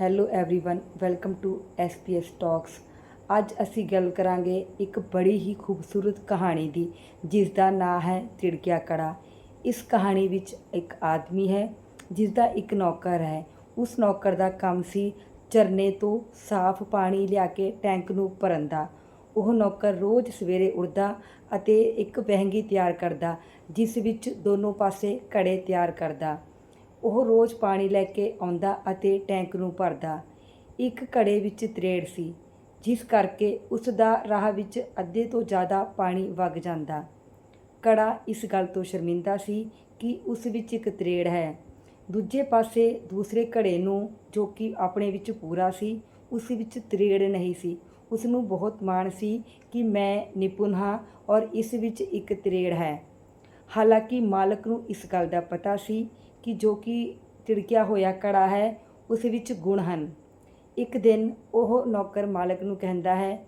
hello everyone welcome to SPS talks ਅੱਜ ਅਸੀਂ ਗੱਲ ਕਰਾਂਗੇ ਇੱਕ ਬੜੀ ਹੀ ਖੂਬਸੂਰਤ ਕਹਾਣੀ ਦੀ ਜਿਸ ਦਾ ਨਾਂ ਹੈ ਤਿੜਕਿਆ ਕੜਾ ਇਸ ਕਹਾਣੀ ਵਿੱਚ ਇੱਕ ਆਦਮੀ ਹੈ ਜਿਸ ਦਾ ਇੱਕ ਨੌਕਰ ਹੈ ਉਸ ਨੌਕਰ ਦਾ ਕੰਮ ਸੀ ਝਰਨੇ ਤੋਂ ਸਾਫ਼ ਪਾਣੀ ਲਿਆ ਕੇ ਟੈਂਕ ਨੂੰ ਭਰਨ ਦਾ ਉਹ ਨੌਕਰ ਰੋਜ਼ ਸਵੇਰੇ ਉੱਠਦਾ ਅਤੇ ਇੱਕ ਵਹਿੰਗੀ ਤਿਆਰ ਕਰਦਾ ਜਿਸ ਵਿੱਚ ਦੋਨੋਂ ਪਾਸੇ ਕੜੇ ਤਿਆਰ ਕਰਦਾ ਉਹ ਰੋਜ਼ ਪਾਣੀ ਲੈ ਕੇ ਆਉਂਦਾ ਅਤੇ ਟੈਂਕ ਨੂੰ ਭਰਦਾ। ਇੱਕ ਘੜੇ ਵਿੱਚ ਤਰੇੜ ਸੀ, ਜਿਸ ਕਰਕੇ ਉਸ ਦਾ ਰਾਹ ਵਿੱਚ ਅੱਧੇ ਤੋਂ ਜ਼ਿਆਦਾ ਪਾਣੀ ਵਗ ਜਾਂਦਾ। ਕੜਾ ਇਸ ਗੱਲ ਤੋਂ ਸ਼ਰਮਿੰਦਾ ਸੀ ਕਿ ਉਸ ਵਿੱਚ ਇੱਕ ਤਰੇੜ ਹੈ। ਦੂਜੇ ਪਾਸੇ ਦੂਸਰੇ ਘੜੇ ਨੂੰ, ਜੋ ਕਿ ਆਪਣੇ ਵਿੱਚ ਪੂਰਾ ਸੀ, ਉਸ ਵਿੱਚ ਤਰੇੜ ਨਹੀਂ ਸੀ। ਉਸ ਨੂੰ ਬਹੁਤ ਮਾਣ ਸੀ ਕਿ ਮੈਂ ਨਿਪੁੰਨ ਹਾਂ ਔਰ ਇਸ ਵਿੱਚ ਇੱਕ ਤਰੇੜ ਹੈ। ਹਾਲਾਂਕਿ ਮਾਲਕ ਨੂੰ ਇਸ ਗੱਲ ਦਾ ਪਤਾ ਸੀ ਕਿ ਜੋ ਕਿ ਤਿੜਕਿਆ ਹੋਇਆ ਕੜਾ ਹੈ, ਉਸ ਵਿੱਚ ਗੁਣ ਹਨ। ਇੱਕ ਦਿਨ ਉਹ ਨੌਕਰ ਮਾਲਕ ਨੂੰ ਕਹਿੰਦਾ ਹੈ,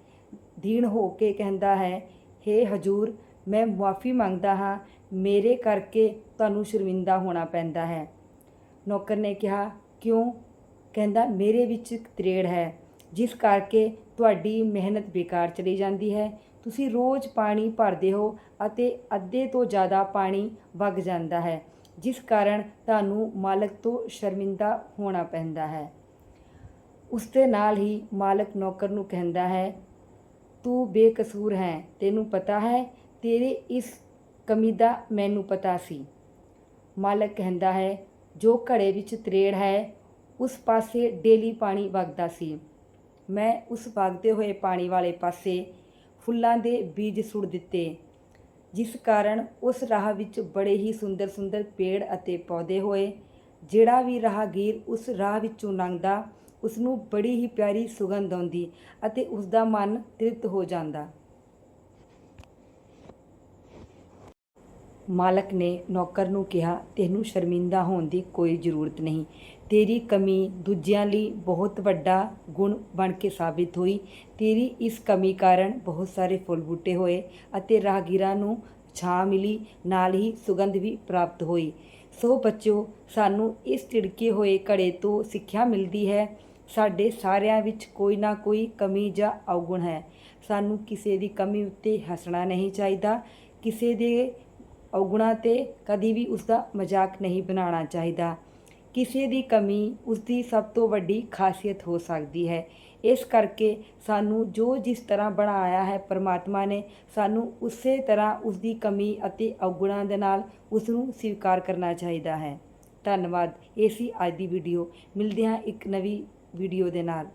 ਦੀਨ ਹੋ ਕੇ ਕਹਿੰਦਾ ਹੈ हे ਹਜੂਰ, ਮੈਂ ਮੁਆਫੀ ਮੰਗਦਾ ਹਾਂ, ਮੇਰੇ ਕਰਕੇ ਤੁਹਾਨੂੰ ਸ਼ਰਮਿੰਦਾ ਹੋਣਾ ਪੈਂਦਾ ਹੈ। ਨੌਕਰ ਨੇ ਕਿਹਾ, ਕਿਉਂ? ਕਹਿੰਦਾ, ਮੇਰੇ ਵਿੱਚ ਇੱਕ ਤਰੇੜ ਹੈ, ਜਿਸ ਕਰਕੇ ਤੁਹਾਡੀ ਮਿਹਨਤ ਬੇਕਾਰ ਚਲੀ ਜਾਂਦੀ ਹੈ। ਤੁਸੀਂ ਰੋਜ਼ ਪਾਣੀ ਭਰਦੇ ਹੋ ਅਤੇ ਅੱਧੇ ਤੋਂ ਜ਼ਿਆਦਾ ਪਾਣੀ ਵਗ ਜਾਂਦਾ ਹੈ। ਜਿਸ ਕਾਰਨ ਤੁਹਾਨੂੰ ਮਾਲਕ ਤੋਂ ਸ਼ਰਮਿੰਦਾ ਹੋਣਾ ਪੈਂਦਾ ਹੈ। ਉਸ ਦੇ ਨਾਲ ਹੀ ਮਾਲਕ ਨੌਕਰ ਨੂੰ ਕਹਿੰਦਾ ਹੈ, ਤੂੰ ਬੇਕਸੂਰ ਹੈ, ਤੈਨੂੰ ਪਤਾ ਹੈ, ਤੇਰੇ ਇਸ ਕਮੀ ਦਾ ਮੈਨੂੰ ਪਤਾ ਸੀ। ਮਾਲਕ ਕਹਿੰਦਾ ਹੈ, ਜੋ ਘੜੇ ਵਿੱਚ ਤਰੇੜ ਹੈ, ਉਸ ਪਾਸੇ ਡੇਲੀ ਪਾਣੀ ਵਗਦਾ ਸੀ। ਮੈਂ ਉਸ ਵਗਦੇ ਹੋਏ ਪਾਣੀ ਵਾਲੇ ਪਾਸੇ ਫੁੱਲਾਂ ਦੇ ਬੀਜ ਸੁੱਟ ਦਿੱਤੇ। ਜਿਸ ਕਾਰਨ ਉਸ ਰਾਹ ਵਿੱਚ ਬੜੇ ਹੀ ਸੁੰਦਰ ਸੁੰਦਰ ਪੇੜ ਅਤੇ ਪੌਦੇ ਹੋਏ। ਜਿਹੜਾ ਵੀ ਰਾਹਗੀਰ ਉਸ ਰਾਹ ਵਿੱਚੋਂ ਲੰਘਦਾ ਉਸ ਨੂੰ ਬੜੀ ਹੀ ਪਿਆਰੀ ਸੁਗੰਧ ਆਉਂਦੀ ਅਤੇ ਉਸ ਦਾ ਮਨ ਤ੍ਰਿਪਤ ਹੋ ਜਾਂਦਾ। ਮਾਲਕ ਨੇ ਨੌਕਰ ਨੂੰ ਕਿਹਾ, ਤੈਨੂੰ ਸ਼ਰਮਿੰਦਾ ਹੋਣ ਦੀ ਕੋਈ ਜ਼ਰੂਰਤ ਨਹੀਂ। ਤੇਰੀ ਕਮੀ ਦੂਜਿਆਂ ਲਈ ਬਹੁਤ ਵੱਡਾ ਗੁਣ ਬਣ ਕੇ ਸਾਬਿਤ ਹੋਈ। ਤੇਰੀ ਇਸ ਕਮੀ ਕਾਰਨ ਬਹੁਤ ਸਾਰੇ ਫੁੱਲ ਬੂਟੇ ਹੋਏ ਅਤੇ ਰਾਹਗੀਰਾਂ ਨੂੰ ਛਾਂ ਮਿਲੀ। ਨਾਲ ਹੀ ਸੁਗੰਧ ਵੀ ਪ੍ਰਾਪਤ ਹੋਈ। ਸੋ ਬੱਚਿਓ, ਸਾਨੂੰ ਇਸ ਟਿੜਕੇ ਹੋਏ ਘੜੇ ਤੋਂ ਸਿੱਖਿਆ ਮਿਲਦੀ ਹੈ। ਸਾਡੇ ਸਾਰਿਆਂ ਵਿੱਚ ਕੋਈ ਨਾ ਕੋਈ ਕਮੀ ਜਾਂ ਔਗੁਣ ਹੈ। ਸਾਨੂੰ ਕਿਸੇ ਦੀ ਕਮੀ ਉੱਤੇ ਹੱਸਣਾ ਨਹੀਂ ਚਾਹੀਦਾ। ਕਿਸੇ ਦੇ ਔਗੁਣਾਂ ਤੇ ਕਦੀ ਵੀ ਉਸ ਦਾ ਮਜ਼ਾਕ ਨਹੀਂ ਬਣਾਉਣਾ ਚਾਹੀਦਾ। ਕਿਸੇ ਦੀ ਕਮੀ ਉਸ ਦੀ ਸਭ ਤੋਂ ਵੱਡੀ ਖਾਸੀਅਤ ਹੋ ਸਕਦੀ ਹੈ। ਇਸ ਕਰਕੇ ਸਾਨੂੰ ਜੋ ਜਿਸ ਤਰ੍ਹਾਂ ਬਣਾਇਆ ਹੈ ਪਰਮਾਤਮਾ ਨੇ, ਸਾਨੂੰ ਉਸੇ ਤਰ੍ਹਾਂ ਉਸ ਦੀ ਕਮੀ ਅਤੇ ਔਗੁਣਾਂ ਦੇ ਨਾਲ ਉਸ ਨੂੰ ਸਵੀਕਾਰ ਕਰਨਾ ਚਾਹੀਦਾ ਹੈ। ਧੰਨਵਾਦ। ਇਹ ਸੀ ਅੱਜ ਦੀ ਵੀਡੀਓ। ਮਿਲਦੇ ਹਾਂ ਇੱਕ ਨਵੀਂ ਵੀਡੀਓ ਦੇ ਨਾਲ।